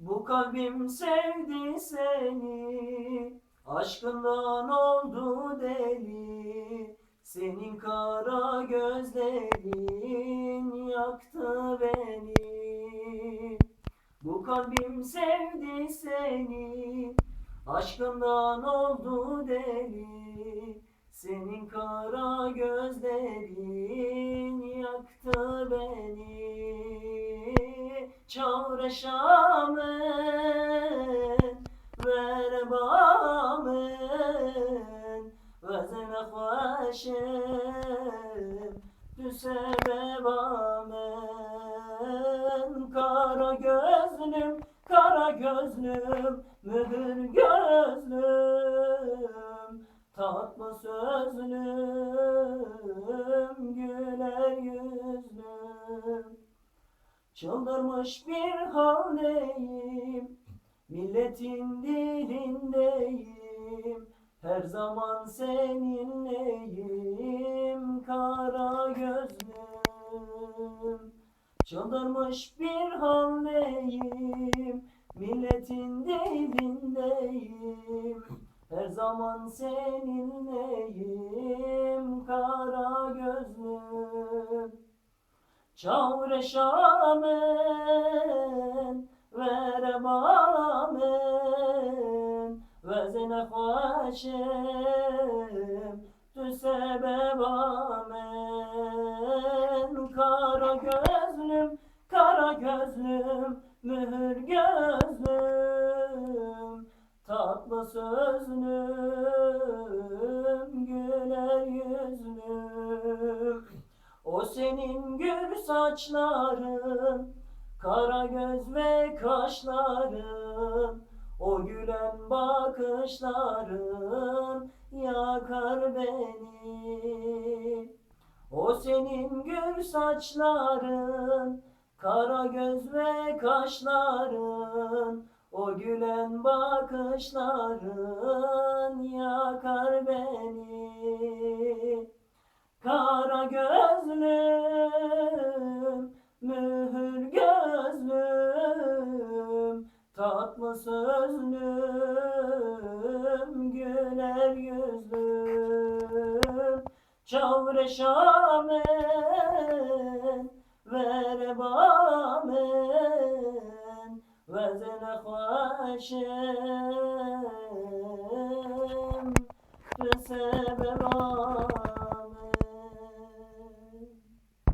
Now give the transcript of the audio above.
Bu kalbim sevdi seni Aşkından oldu deli. Senin kara gözlerin yaktı beni. Bu kalbim sevdi seni Aşkından oldu deli. Senin kara gözlerin yaktı beni Çavreşamın Verebamın Vezene hoşem Tu sebebamın Kara gözlüm Kara gözlüm Mühür gözlüm Tatlı sözlüm Çıldırmış bir haldeyim. Milletin dilindeyim. Her zaman seninleyim. Kara gözlüm. Çıldırmış bir haldeyim. Milletin dilindeyim. Her zaman seninleyim Çavreşamın Verebamın Vezene hoşem Tu sebebamın Kara gözlüm Kara gözlüm Mühür gözlüm Tatlı sözlüm senin gül saçların, kara göz ve kaşların, o gülen bakışların yakar beni. O senin gül saçların, kara göz ve kaşların, o gülen bakışların tatlı sözlüm, güler yüzlüm, çavreşamın, verebamın, vezene hoşem, sebebam.